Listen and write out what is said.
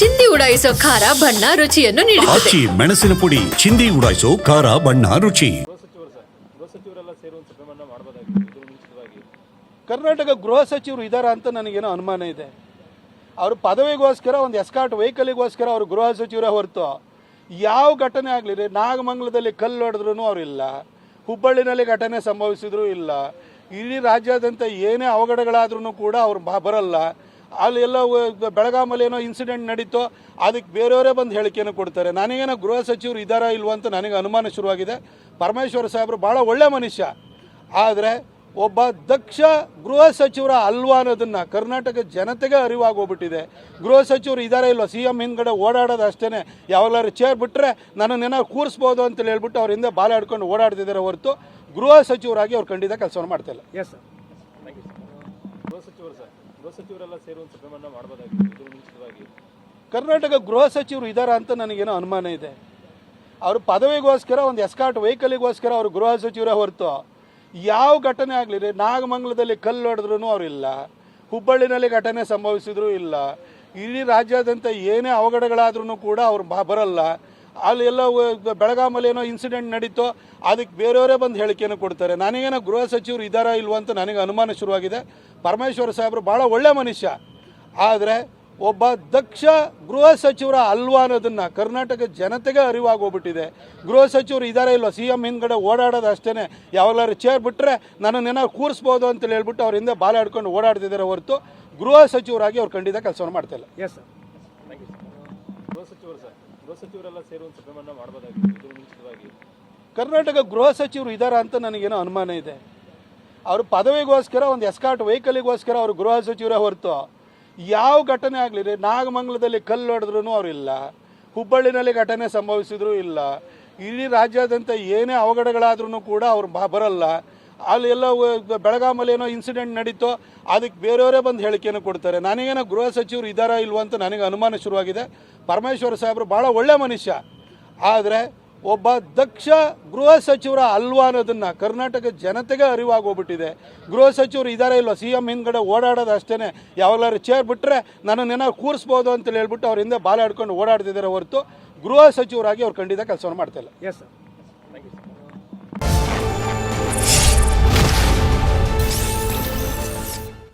ಚಿಂದಿ ಉಡಾಯಿಸೋ ಖಾರ ಬಣ್ಣ ರುಚಿಯನ್ನು ನೀಡುತ್ತದೆ. ಆಚಿ ಮೆಣಸಿನ ಪುಡಿ ಚಿಂದಿ ಉಡಾಯಿಸೋ ಖಾರ ಬಣ್ಣ ರುಚಿ. ಕರ್ನಾಟಕ ಗೃಹ ಸಚಿವರು ಇದ್ದಾರಾ ಅಂತ ನನಗೇನೋ ಅನುಮಾನ ಇದೆ. ಅವರು ಪದವಿಗೋಸ್ಕರ ಒಂದು ಎಸ್ಕಾಟ್ ವೆಹಿಕಲಿಗೋಸ್ಕರ ಅವರು ಗೃಹ ಸಚಿವರ ಹೊರತು ಯಾವ ಘಟನೆ ಆಗಲಿ ರೀ ನಾಗಮಂಗಲದಲ್ಲಿ ಕಲ್ಲು ಹೊಡೆದ್ರೂ ಅವರಿಲ್ಲ ಹುಬ್ಬಳ್ಳಿನಲ್ಲಿ ಘಟನೆ ಸಂಭವಿಸಿದ್ರೂ ಇಲ್ಲ. ಇಡೀ ರಾಜ್ಯಾದ್ಯಂತ ಏನೇ ಅವಘಡಗಳಾದ್ರೂ ಕೂಡ ಅವ್ರು ಬ- ಬರಲ್ಲ. ಅಲ್ಲಿ ಎಲ್ಲ ಬೆಳಗಾಮಲ್ಲಿ ಏನೋ ಇನ್ಸಿಡೆಂಟ್ ನಡೀತೋ ಅದಕ್ಕೆ ಬೇರೆಯವರೇ ಬಂದು ಹೇಳಿಕೆಯನ್ನು ಕೊಡ್ತಾರೆ. ನನಗೇನೋ ಗೃಹ ಸಚಿವರು ಇದ್ದಾರಾ ಇಲ್ವಾ ಅಂತ ನನಗೆ ಅನುಮಾನ ಶುರುವಾಗಿದೆ. ಪರಮೇಶ್ವರ ಸಾಹೇಬರು ಭಾಳ ಒಳ್ಳೆ ಮನುಷ್ಯ. ಆದರೆ ಒಬ್ಬ ದಕ್ಷ ಗೃಹ ಸಚಿವರ ಅಲ್ವಾ ಅನ್ನೋದನ್ನ ಕರ್ನಾಟಕ ಜನತೆಗೆ ಅರಿವಾಗೋಗ್ಬಿಟ್ಟಿದೆ. ಗೃಹ ಸಚಿವರು ಇದಾರೆ ಇಲ್ವ ಸಿ ಎಂ ಹಿಂದ್ಗಡೆ ಓಡಾಡೋದು ಅಷ್ಟೇ ಯಾವಾಗಲಾರು ಚೇರ್ ಬಿಟ್ಟರೆ ನನ್ನನ್ನೇನೋ ಕೂರಿಸ್ಬೋದು ಅಂತ ಹೇಳ್ಬಿಟ್ಟು ಅವ್ರ ಹಿಂದೆ ಬಾಲ ಹಿಡ್ಕೊಂಡು ಓಡಾಡ್ತಿದ್ದಾರೆ ಹೊರತು ಗೃಹ ಸಚಿವರಾಗಿ ಅವ್ರು ಖಂಡಿತ ಕೆಲಸವನ್ನು ಮಾಡ್ತಿಲ್ಲ ಎಸ್ ಸರ್ ಕರ್ನಾಟಕ ಗೃಹ ಸಚಿವರು ಇದ್ದಾರಾ ಅಂತ ನನಗೇನೋ ಅನುಮಾನ ಇದೆ. ಅವರು ಪದವಿಗೋಸ್ಕರ, ಒಂದು ಎಸ್ಕಾಟ್ ವೆಹಿಕಲಿಗೋಸ್ಕರ ಅವರು ಗೃಹ ಸಚಿವರೇ ಹೊರತು ಯಾವ ಘಟನೆ ಆಗಲಿ ರೀ ನಾಗಮಂಗಲದಲ್ಲಿ ಕಲ್ಲು ಹೊಡೆದ್ರೂ ಅವರಿಲ್ಲ ಹುಬ್ಬಳ್ಳಿನಲ್ಲಿ ಘಟನೆ ಸಂಭವಿಸಿದ್ರು ಇಲ್ಲ. ಇಡೀ ರಾಜ್ಯಾದ್ಯಂತ ಏನೇ ಅವಘಡಗಳಾದ್ರೂ ಕೂಡ ಅವ್ರು ಬರಲ್ಲ. ಅಲ್ಲಿ ಎಲ್ಲ ಬೆಳಗಾಮಲ್ಲಿ ಏನೋ ಇನ್ಸಿಡೆಂಟ್ ನಡೀತೋ ಅದಕ್ಕೆ ಬೇರೆಯವರೇ ಬಂದು ಹೇಳಿಕೆಯನ್ನು ಕೊಡ್ತಾರೆ. ನನಗೇನೋ ಗೃಹ ಸಚಿವರು ಇದ್ದಾರಾ ಇಲ್ವ ಅಂತ ನನಗೆ ಅನುಮಾನ ಶುರುವಾಗಿದೆ. ಪರಮೇಶ್ವರ ಸಾಹೇಬರು ಭಾಳ ಒಳ್ಳೆ ಮನುಷ್ಯ. ಆದರೆ ಒಬ್ಬ ದಕ್ಷ ಗೃಹ ಸಚಿವರ ಅಲ್ವಾ ಅನ್ನೋದನ್ನು ಕರ್ನಾಟಕ ಜನತೆಗೆ ಅರಿವಾಗೋಗ್ಬಿಟ್ಟಿದೆ. ಗೃಹ ಸಚಿವರು ಇದಾರೆ ಇಲ್ವ ಸಿ ಎಂ ಹಿಂದ್ಗಡೆ ಓಡಾಡೋದು ಅಷ್ಟೇ ಯಾವಾಗಲಾರು ಚೇರ್ ಬಿಟ್ಟರೆ ನನ್ನನ್ನೇನೋ ಕೂರಿಸ್ಬೋದು ಅಂತ ಹೇಳ್ಬಿಟ್ಟು ಅವ್ರ ಹಿಂದೆ ಬಾಲ ಹಿಡ್ಕೊಂಡು ಓಡಾಡ್ತಿದ್ದಾರೆ ಹೊರತು ಗೃಹ ಸಚಿವರಾಗಿ ಅವ್ರು ಖಂಡಿತ ಕೆಲಸವನ್ನು ಮಾಡ್ತಾಯಿಲ್ಲ ಎಸ್ ಸರ್ ಕರ್ನಾಟಕ ಗೃಹ ಸಚಿವರು ಇದ್ದಾರಾ ಅಂತ ನನಗೇನೋ ಅನುಮಾನ ಇದೆ. ಅವರು ಪದವಿಗೋಸ್ಕರ, ಒಂದು ಎಸ್ಕಾಟ್ ವೆಹಿಕಲಿಗೋಸ್ಕರ ಅವರು ಗೃಹ ಸಚಿವರೇ ಹೊರತು ಯಾವ ಘಟನೆ ಆಗಲಿ, ರೀ, ನಾಗಮಂಗಲದಲ್ಲಿ ಕಲ್ಲು ಹೊಡೆದ್ರೂ ಅವರಿಲ್ಲ ಹುಬ್ಬಳ್ಳಿನಲ್ಲಿ ಘಟನೆ ಸಂಭವಿಸಿದ್ರೂ ಇಲ್ಲ. ಇಡೀ ರಾಜ್ಯಾದ್ಯಂತ ಏನೇ ಅವಘಡಗಳಾದ್ರೂ ಕೂಡ ಅವ್ರು ಬರಲ್ಲ. ಅಲ್ಲಿ ಎಲ್ಲ ಬೆಳಗಾಮಲ್ಲಿ ಏನೋ ಇನ್ಸಿಡೆಂಟ್ ನಡೀತೋ ಅದಕ್ಕೆ ಬೇರೆಯವರೇ ಬಂದು ಹೇಳಿಕೆಯನ್ನು ಕೊಡ್ತಾರೆ. ನನಗೇನೋ ಗೃಹ ಸಚಿವರು ಇದ್ದಾರಾ ಇಲ್ವೋ ಅಂತ ನನಗೆ ಅನುಮಾನ ಶುರುವಾಗಿದೆ. ಪರಮೇಶ್ವರ ಸಾಹೇಬರು ಭಾಳ ಒಳ್ಳೆ ಮನುಷ್ಯ. ಆದರೆ ಒಬ್ಬ ದಕ್ಷ ಗೃಹ ಸಚಿವರ ಅಲ್ವಾ ಅನ್ನೋದನ್ನು ಕರ್ನಾಟಕ ಜನತೆಗೆ ಅರಿವಾಗೋಗ್ಬಿಟ್ಟಿದೆ. ಗೃಹ ಸಚಿವರು ಇದಾರೆ ಇಲ್ವ ಸಿ ಎಂ ಹಿಂದ್ಗಡೆ ಓಡಾಡೋದು ಅಷ್ಟೇ ಯಾವಾಗಲಾರು ಚೇರ್ ಬಿಟ್ಟರೆ ನನ್ನನ್ನೇನೋ ಕೂರಿಸ್ಬೋದು ಅಂತ ಹೇಳ್ಬಿಟ್ಟು ಅವ್ರ ಹಿಂದೆ ಬಾಲ ಓಡಾಡ್ತಿದ್ದಾರೆ ಹೊರತು ಗೃಹ ಸಚಿವರಾಗಿ ಅವ್ರು ಖಂಡಿತ ಕೆಲಸವನ್ನು ಮಾಡ್ತಿಲ್ಲ ಎಸ್ ಸರ್